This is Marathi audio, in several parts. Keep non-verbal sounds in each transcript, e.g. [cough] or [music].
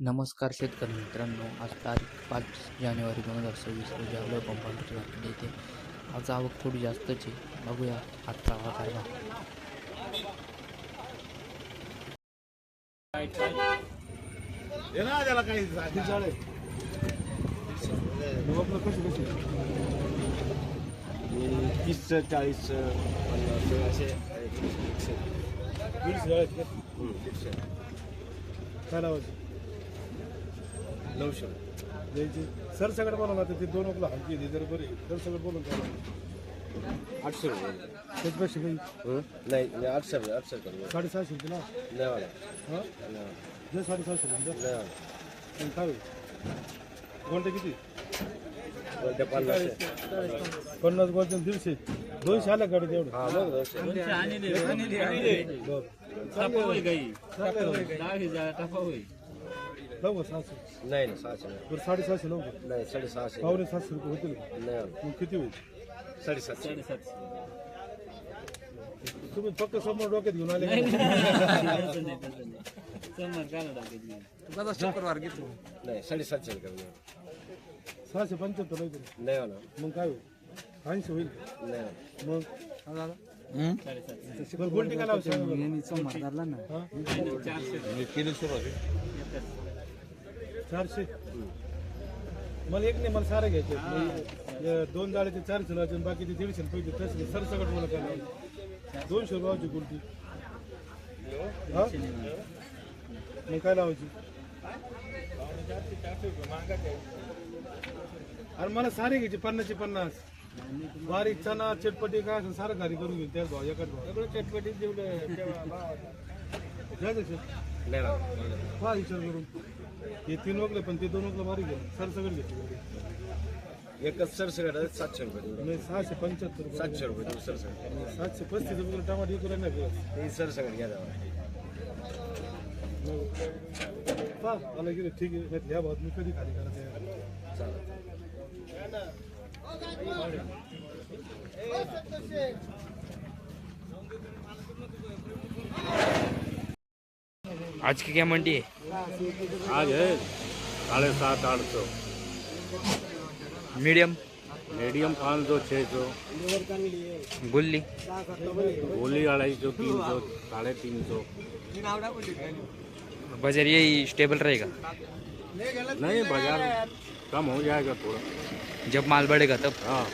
नमस्कार शेतकरी मित्रांनो आज तारीख पाच जानेवारी दोन हजार सव्वीस रोजी आलो कंपाऊंडर मार्केट येथे आज आवक थोडी जास्तच आहे. बघूया आजचा. हे ना त्याला काही आधी नऊशे. द्यायची सर सगळं बोला आता ते दोन आपलं हलकी आहे, ते जरा बरे सर सगळं बोलून द्या आठशे रुपये. त्याच्यापेक्षा काही हं? नाही नाही, आठशे रुपये आठशे करू साडेसहाशे होते ना? नाही वाला. हां. जे साडेसहाशे होते नाही वाला. पण काय घंटे किती? पन्नास? पन्नास गोल्डन दीडशे. दोनशे आल्या गाडी तेवढं हा मग दोनशे. लावू का सहाशे. नाही ना सहाशे नाही. बरं साडेसहाशे लावू का? नाही साडेसहाशे. पावणे सातशे रुपये होतील. का? नाही. वाला. मग किती होईल? साडेसातशे. तुम्ही फक्त समोर डोक्यात घेऊन आले का? नाही साडेसातशे करू सहाशे पंच्याहत्तर लावतील नाही वाला मग काय होईल? ऐंशी होईल. नाही वाला. मग? बरं गोल्टी काय लावू हा? चारशे. मला एक नाही मला सारे घ्यायचे दोन जाळ्याचे चारशे लावायचे आणि बाकीचे दीडशे पैसे तसं. सरसकट मला काय दोनशे रुपयाची गुलटी हा? मग काय लावायची? अरे मला सारे घ्यायचे पन्नासचे पन्नास. बारीक चना चटपटी काय असं सारं घरी करून घेऊन त्याच भाव एकाच भाव सगळं चटपटी जेवढं वाला. पहा विचार करून. हे तीन वगळे पण ते दोन वगळे भारी गेले सर सगळं घेतले एकच सरसकट आहे, सातशे रुपये देऊ. नाही सहाशे पंच्याहत्तर. सातशे रुपये देऊ सरसकट सातशे पस्तीस रुपये टमाटे विकू नाही का ते सरसकट घ्या जावा. पहा आलं गेलं ठीक आहे. नाही ह्या भावात मी कधी खाली करायचं चालेल. आज की क्या मंडी है? आज है साढ़े सात आठ सौ। मीडियम? मीडियम पाँच सौ छः सौ। गुल्ली? गोली अढ़ाई सौ तीन सौ साढ़े तीन सौ। बाजार यही स्टेबल रहेगा? नहीं बाजार कम हो जाएगा थोड़ा। जब माल बढ़ेगा तब? हाँ।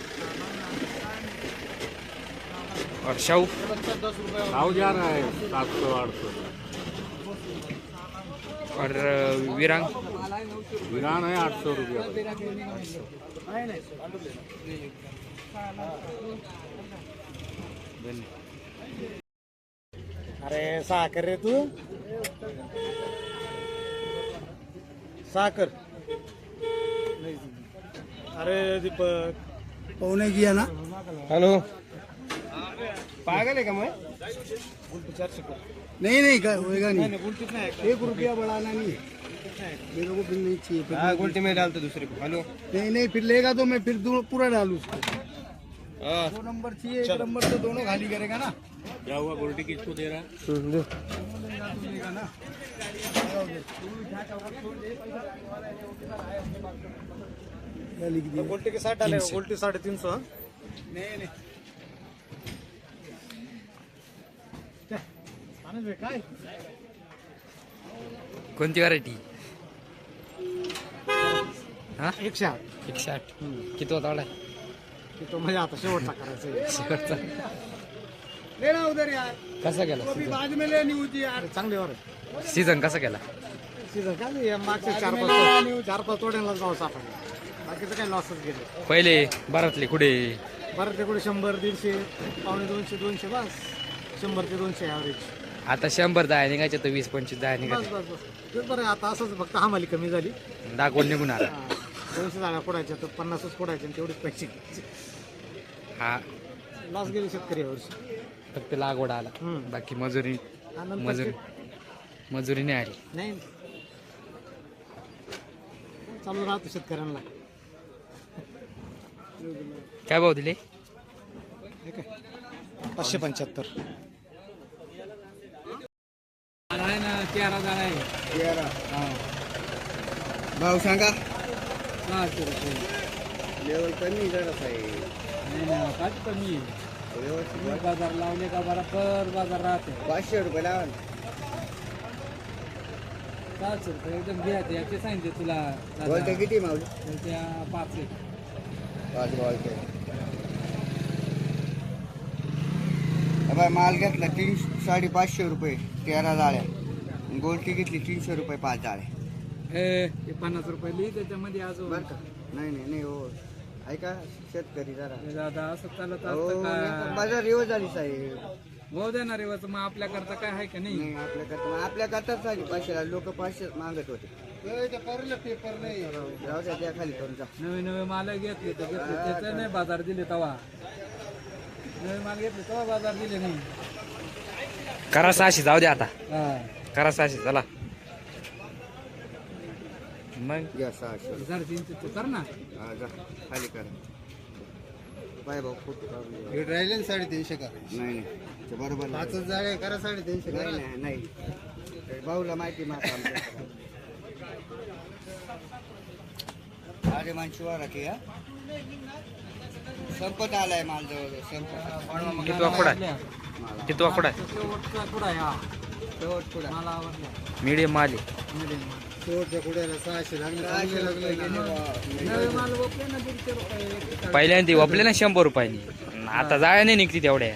और शाहू? भाव जा रहा है सात सौ आठ सौ। और विरांग? वीरान है आठ सौ रुपया। अरे साखर रे तू? साखर? अरे दीपक। पौने किया ना? हॅलो? पागल आहे का मग? नहीं नहीं का होएगा नहीं। एक? रुपया बढ़ाना नहीं मेरे को फिर नहीं चाहिए फिर हाँ उल्टी में डालते दूसरे को। हेलो। नहीं नहीं फिर लेगा तो मैं फिर दो- पूरा डालू उसको। दो नंबर चाहिए एक नंबर तो दोनों खाली करेगा ना। क्या हुआ गोल्टी किसको दे रहा है? लेगा ना क्या लिख दिया? उल्टी के साठ डाले उल्टी साढ़े तीन सौ नहीं नहीं। कोणती व्हरायटी हा? एकशे आठ. एकशे आठ. किती होता वाला तो म्हणजे आता शेवटचा करायचा आहे. शेवटचा. लेना उधर यार. कसा गेला अभी बाद में लेनी होती यार चांगली वर. सीझन कसा गेला? सीझन काय नाही, मागचे चार पाच चार पाच तोड्यांना जाऊ सापडला. बाकीचं काही लॉसच गेले. पहिले बारातले कुठे? बरं तिकडे शंभर दीडशे पावणे दोनशे दोनशे बस. शंभर ते दोनशे ॲव्हरेज आता शंभर दहा निघायचे तर वीस पंचवीस दहा बस निघायचे. बस बस. तेच बरं आहे, आता असंच फक्त हमाली कमी झाली. दाखवून निघून आला. हा, दोनशे जागा फोडायच्या तर पन्नासच फोडायचे आणि तेवढेच पैसे घ्यायचे. हा. लॉस गेले शेतकरी यावर्षी फक्त लागवड आला. हम्म. बाकी मजुरी आनंद मजुरी मजुरी नाही आली. नाही. चालू राहतो शेतकऱ्यांना. काय भाव दिले? हे काय? पाचशे पंच्याहत्तर. तेरा हजार आहे. ग्यारह भाव सांगा. सहाशे रुपये. लेवल कमी जरा साहेब. नाही ना काय कमी आहे. तुम्ही बाजार लावले का बरोबर बाजार राहते. पाचशे रुपये लावा ना. सहाशे रुपये एकदम घ्या ते याचे सांगितले तुला. बोलते किती मावली तर त्या पाच आहे पाच बोलते. बाय माल घेतला तीन साडेपाचशे रुपये तेरा जाळ्या. गोलटी घेतली तीनशे रुपये पाच जाळ्या ए ते पन्नास रुपये लिही त्याच्यामध्ये अजून बरं का? नाही नाही नाही हो. ऐका शेतकरी जरा? हे दादा असं चालत हो असतं का? बाजार येऊ झाली साहेब. भाऊ देणार आहे मग आपल्याकरता काय आहे का नाही? नाही आपल्या करता आपल्या करताच झाली पाचशेला लोक पाचशे मागत होते. पेपर नाही. जाऊ द्या त्या खाली करून जा. नवे नवे माल घेतले तर घेतले. त्याचं नाही बाजार दिले तवा. नवे माल घेतले तेव्हा बाजार दिले नाही. करा सहाशे जाऊ दे आता. हा. करा सहाशे चला. मग? घ्या सहाशे. साडेतीनशे तू कर ना. हा जा. खाली करा. पाय भाऊ खूप राहिले ना साडेतीनशे नाही नाही ते बरोबर नाही. जागा करा साडेतीनशे नाही करा. नाही नाही ते भाऊला माहिती आमच्या [laughs] अरे हा? संपत आलाय माल जवळ संपत. किती वाकडा आहे? किती वाकडा आहे शेवटचा आहे? हा. शेवट पुढे. मला आवडला. मीडियम माल आहे medium माल. शेवटच्या कुड्याला सहाशे लागले चांगले लागले नवे माल ओपले ना दीडशे रुपये. पहिल्यांदा ती वापले ना शंभर रुपयानी. आता जाया नाही निघती तेवढ्या.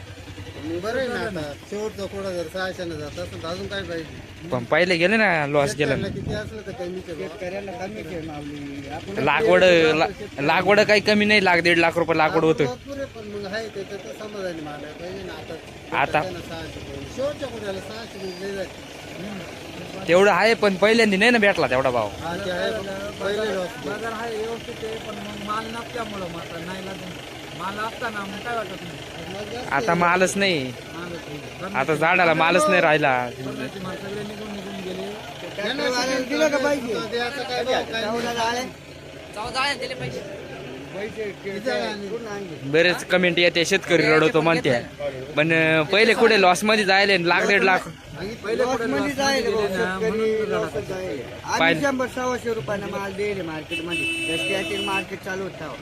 मग बरं आहे ना आता. शेवटचा कुडा जर सहाशेनं जात असेल तर अजून काय पाहिजे? पण पहिले गेले ना लॉस गेला शेतकऱ्याला किती असलं तर कमीचे भाव. शेतकऱ्याला कमी आहे माऊली. आपण लागवड ला- लागवड काही कमी नाही लाख दीड लाख रुपये लागवड होतं. भरपूर आहे, पण मग आहे त्याच्यात तर समाधानी माल आहे. पाहिजे ना आता. आता- त्यानं सहाशे पाहिजे. शेवटच्या कुड्याला सहाशे म्हणजे लय जाते. तेवढं आहे पण पहिल्यांदा नाही ना भेटला तेवढा भाव. हा ते आहे पण पहिले loss. बाजार आहे व्यवस्थित आहे पण मग माल नसल्यामुळं नाही लागत. माल असताना मग काय वाटत नाही मग जास्त आता मालच नाही. आता झाडाला मालच नाही राहिला बरण्याचे माल सगळे निघून निघून गेले ट्रॅक्टरवाल्याला दिलं का पाहिजे द्यायचं काय भाव काय चौदा जाळे किती जागा आणली? पूर्ण आणले. बरेच कमेंट येते शेतकरी रडवतो म्हणते पण अं, पहिले कुठे लॉसमध्ये जायले लाख दीड लाख पहिले लॉस कुठे मध्ये loss जायले मध्ये भाऊ, गेले ना, शेतकरी म्हणून तुला लॉसच जायले. आम्ही पाहिलं. शंभर सव्वाशे रुपयानं माल दिले मार्केटमध्ये रस्त्यातील मार्केट चालू होता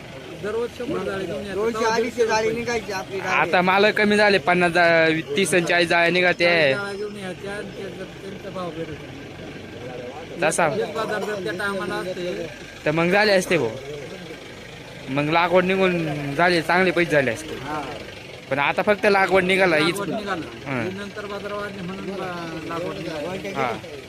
दररोज शंभर जाळी घेऊन यायचं. दोनशे तेव्हा अडीचशे जाळी निघायची आपली जाळी. आता माल कमी झाले पन्नास जा- तीस आणि चाळीस जाळ्या निघते जाळ्या घेऊन यायच्या आणि ते जर त्यांचा भाव भेटत नाही. तसा एक बाजार जर त्या टायमाला असते तर मग झाले असते भाऊ मग लागवड निघून झाले चांगले पैसे झाले असते पण आता फक्त लागवड निघाला हीच लागवड निघालं हा. नंतर बाजार वाढले म्हणून ला- लागवड निघाली बोलते हा किती?